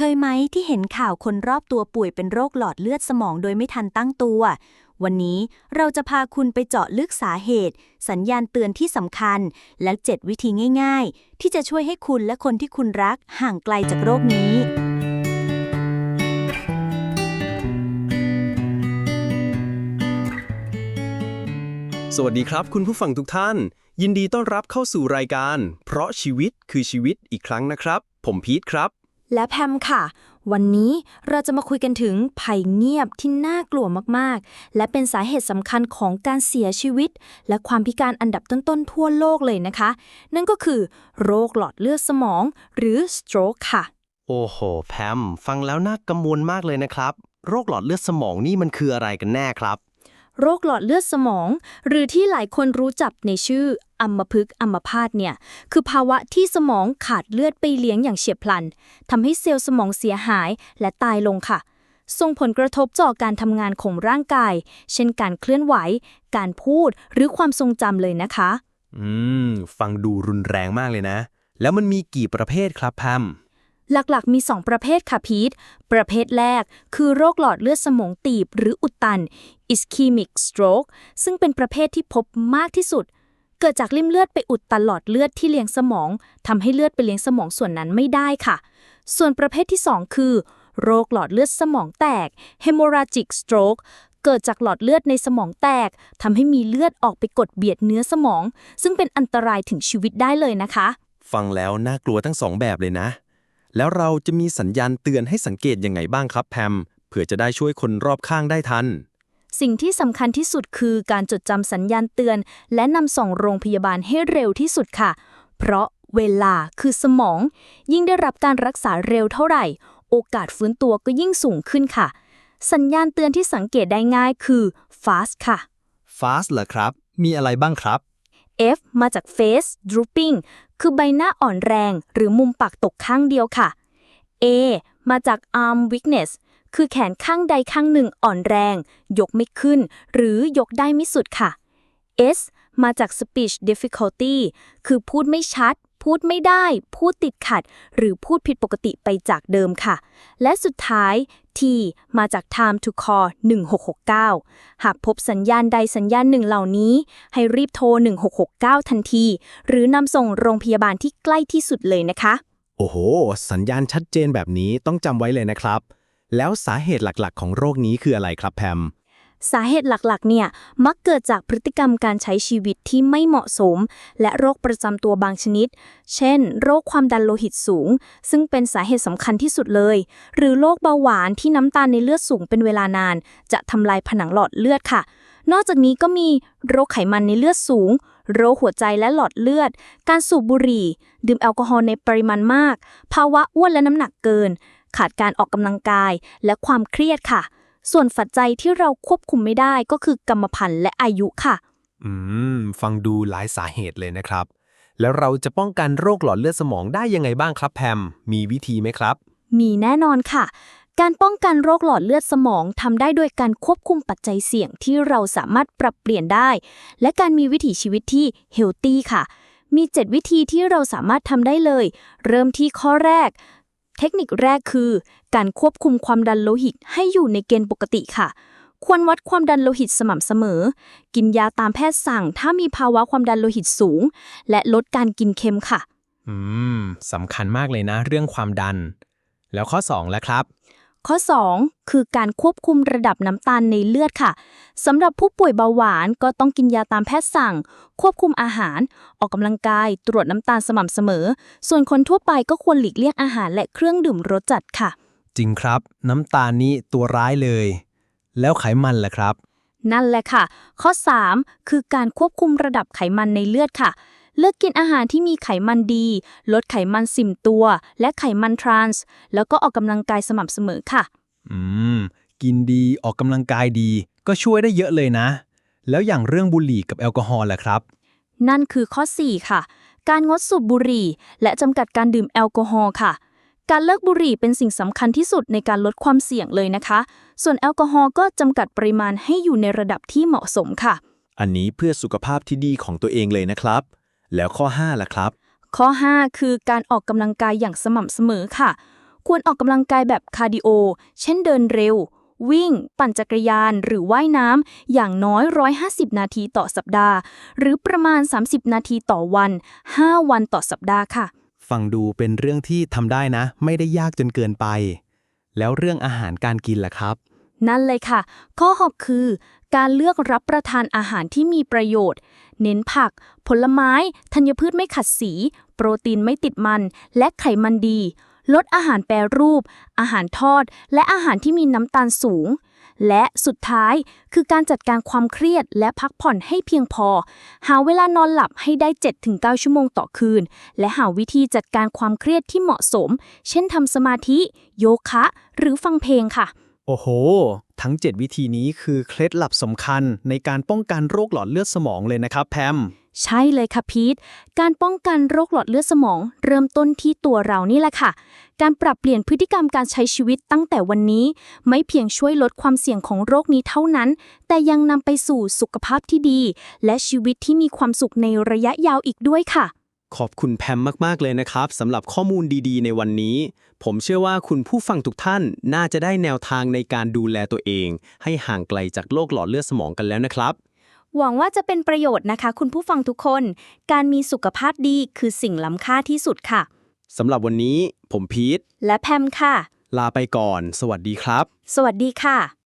เคยไหมที่เห็นข่าวคนรอบตัวป่วยเป็นโรคหลอดเลือดสมองโดยไม่ทันตั้งตัว วันนี้เราจะพาคุณไปเจาะลึกสาเหตุ สัญญาณเตือนที่สำคัญ และ 7 วิธีง่าย ๆ ที่จะช่วยให้คุณและคนที่คุณรักห่างไกลจากโรคนี้ สวัสดีครับ คุณผู้ฟังทุกท่าน ยินดีต้อนรับเข้าสู่รายการ เพราะชีวิตคือชีวิตอีกครั้งนะครับ ผมพีทครับ และแพมค่ะ วันนี้เราจะมาคุยกันถึงภัยเงียบที่น่ากลัวมากๆ และเป็นสาเหตุสำคัญของการเสียชีวิต และความพิการอันดับต้นๆทั่วโลกเลยนะคะ นั่นก็คือ โรคหลอดเลือดสมอง หรือ stroke ค่ะ โอ้โห แพม ฟังแล้วน่ากังวลมากเลยนะครับ โรคหลอดเลือดสมองนี่มันคืออะไรกันแน่ครับ โรคหลอดเลือดสมอง หรือที่หลายคนรู้จักในชื่ออัมพฤกษ์อัมพาตเนี่ย คือภาวะที่สมองขาดเลือดไปเลี้ยงอย่างเฉียบพลันทำให้เซลล์สมองเสียหายและตายลงค่ะ ส่งผลกระทบต่อการทำงานของร่างกาย เช่นการเคลื่อนไหว การพูดหรือความทรงจำเลยนะคะ อืม ฟังดูรุนแรงมากเลยนะ แล้วมันมีกี่ประเภทครับแพม หลักๆ มี 2 ประเภทค่ะพีท ประเภทแรกคือโรคหลอดเลือดสมองตีบหรืออุดตัน ischemic stroke ซึ่งเป็นประเภทที่พบมากที่สุด เกิดจากริ่มเลือดไปอุดตันหลอดเลือดที่เลี้ยงสมองทำให้เลือดไปเลี้ยงสมองส่วนนั้นไม่ได้ค่ะ ส่วนประเภทที่ 2 คือ โรคหลอดเลือดสมองแตก hemorrhagic stroke เกิดจากหลอดเลือดในสมองแตกทำให้มีเลือดออกไปกดเบียดเนื้อสมอง ซึ่งเป็นอันตรายถึงชีวิตได้เลยนะคะ ฟังแล้วน่ากลัวทั้งสองแบบเลยนะ แล้วเราจะมีสัญญาณเตือนให้สังเกตยังไงบ้างครับแพมเพื่อจะได้ช่วยคนรอบข้างได้ทัน สิ่งที่สำคัญที่สุดคือการจดจำสัญญาณเตือน และนำส่งโรงพยาบาลให้เร็วที่สุดค่ะ เพราะเวลาคือสมอง ยิ่งได้รับการรักษาเร็วเท่าไหร่ โอกาสฟื้นตัวก็ยิ่งสูงขึ้นค่ะ สัญญาณเตือนที่สังเกตได้ง่ายคือ fast ค่ะ fast เหรอครับ มีอะไรบ้างครับ F มาจาก face drooping คือใบหน้าอ่อนแรง หรือมุมปากตกข้างเดียวค่ะ A มาจาก arm weakness คือแขนข้างใดข้างหนึ่งอ่อนแรง ยกไม่ขึ้น หรือยกได้ไม่สุดค่ะ S มาจาก speech difficulty คือพูดไม่ชัด พูดไม่ได้ พูดติดขัด หรือพูดผิดปกติไปจากเดิมค่ะ และสุดท้าย T มาจาก time to call 1669 หากพบสัญญาณใดสัญญาณหนึ่งเหล่านี้ ให้รีบโทร 1669 ทันที หรือนำส่งโรงพยาบาลที่ใกล้ที่สุดเลยนะคะ โอ้โห สัญญาณชัดเจนแบบนี้ต้องจำไว้เลยนะครับ แล้วสาเหตุหลักๆ ของโรคนี้คืออะไรครับแพม สาเหตุหลักๆ เนี่ยมักเกิดจากพฤติกรรมการใช้ชีวิตที่ไม่เหมาะสม และโรคประจำตัวบางชนิด เช่น โรคความดันโลหิตสูง ซึ่งเป็นสาเหตุสำคัญที่สุดเลย หรือโรคเบาหวานที่น้ำตาลในเลือดสูงเป็นเวลานาน จะทำลายผนังหลอดเลือดค่ะ นอกจากนี้ก็มีโรคไขมันในเลือดสูง โรคหัวใจและหลอดเลือด การสูบบุหรี่ ดื่มแอลกอฮอล์ในปริมาณมาก ภาวะอ้วนและน้ำหนักเกิน ขาดการออกกำลังกาย และความเครียดค่ะ ส่วนปัจจัยที่เราควบคุมไม่ได้ก็คือกรรมพันธุ์และอายุค่ะ อืม ฟังดูหลายสาเหตุเลยนะครับ แล้วเราจะป้องกันโรคหลอดเลือดสมองได้ยังไงบ้างครับแพม มีวิธีไหมครับ มีแน่นอนค่ะ การป้องกันโรคหลอดเลือดสมองทำได้โดยการควบคุมปัจจัยเสี่ยงที่เราสามารถปรับเปลี่ยนได้ และการมีวิถีชีวิตที่เฮลตี้ค่ะมี 7 วิธีที่เราสามารถทำได้เลย เริ่มที่ข้อแรก เทคนิคแรกคือ การควบคุมความดันโลหิตให้อยู่ในเกณฑ์ปกติค่ะ ควรวัดความดันโลหิตสม่ำเสมอ กินยาตามแพทย์สั่ง ถ้ามีภาวะความดันโลหิตสูง และลดการกินเค็มค่ะ อืมสำคัญมากเลยนะ เรื่องความดัน แล้วข้อ 2 แล้วครับ ข้อ 2 คือการควบคุมระดับน้ำตาลในเลือดค่ะสำหรับผู้ป่วยเบาหวานก็ต้องกินยาตามแพทย์สั่ง ควบคุมอาหาร ออกกำลังกาย ตรวจน้ำตาลสม่ำเสมอ ส่วนคนทั่วไปก็ควรหลีกเลี่ยงอาหารและเครื่องดื่มรสจัดค่ะ จริงครับ น้ำตาลนี้ตัวร้ายเลย แล้วไขมันล่ะครับ นั่นแหละค่ะ ข้อ 3 คือการควบคุมระดับไขมันในเลือดค่ะ เลือกกินอาหารที่มีไขมันดี ลดไขมันสิ่มตัว และไขมันทรานส์ แล้วก็ออกกำลังกายสม่ำเสมอค่ะ อืม กินดีออกกำลังกายดี ก็ช่วยได้เยอะเลยนะ แล้วอย่างเรื่องบุหรี่กับแอลกอฮอล์ล่ะครับ นั่นคือข้อ 4 ค่ะ การงดสูบบุหรี่ และจำกัดการดื่มแอลกอฮอล์ค่ะการเลิกบุหรี่เป็นสิ่งสำคัญที่สุดในการลดความเสี่ยงเลยนะคะ ส่วนแอลกอฮอล์ก็จำกัดปริมาณให้อยู่ในระดับที่เหมาะสมค่ะ อันนี้เพื่อสุขภาพที่ดีของตัวเองเลยนะครับ แล้วข้อ5ล่ะครับ ข้อ 5 คือการออกกำลังกายอย่างสม่ำเสมอค่ะ ควรออกกำลังกายแบบคาร์ดิโอ เช่นเดินเร็ว วิ่ง ปั่นจักรยาน หรือว่ายน้ำอย่างน้อย 150 นาทีต่อสัปดาห์ หรือประมาณ 30 นาทีต่อวัน 5 วันต่อสัปดาห์ค่ะ ฟังดูเป็นเรื่องที่ทำได้นะ ไม่ได้ยากจนเกินไป แล้วเรื่องอาหารการกินล่ะครับ นั่นเลยค่ะ ข้อหกคือ การเลือกรับประทานอาหารที่มีประโยชน์ เน้นผัก ผลไม้ ธัญพืชไม่ขัดสี โปรตีนไม่ติดมัน และไขมันดี ลดอาหารแปรรูป อาหารทอด และอาหารที่มีน้ำตาลสูง และสุดท้ายคือการจัดการความเครียดและพักผ่อนให้เพียงพอ หาเวลานอนหลับให้ได้ 7-9 ชั่วโมงต่อคืน และหาวิธีจัดการความเครียดที่เหมาะสม เช่นทำสมาธิ โยคะ หรือฟังเพลงค่ะ โอ้โห ทั้ง 7 วิธีนี้คือเคล็ดลับสำคัญในการป้องกันโรคหลอดเลือดสมองเลยนะครับแพม ใช่เลยค่ะพีท การป้องกันโรคหลอดเลือดสมอง เริ่มต้นที่ตัวเรานี่แหละค่ะ การปรับเปลี่ยนพฤติกรรมการใช้ชีวิตตั้งแต่วันนี้ ไม่เพียงช่วยลดความเสี่ยงของโรคนี้เท่านั้น แต่ยังนำไปสู่สุขภาพที่ดี และชีวิตที่มีความสุขในระยะยาวอีกด้วยค่ะ ขอบคุณแพมมากๆเลยนะครับสำหรับข้อมูลดีๆ ในวันนี้ ผมเชื่อว่าคุณผู้ฟังทุกท่านน่าจะได้แนวทางในการดูแลตัวเอง ให้ห่างไกลจากโรคหลอดเลือดสมองกันแล้วนะครับ หวังว่าจะเป็นประโยชน์นะคะ คุณผู้ฟังทุกคน การมีสุขภาพดีคือสิ่งล้ำค่าที่สุดค่ะสำหรับวันนี้ ผมพีทและแพมค่ะ ลาไปก่อน สวัสดีครับ สวัสดีค่ะ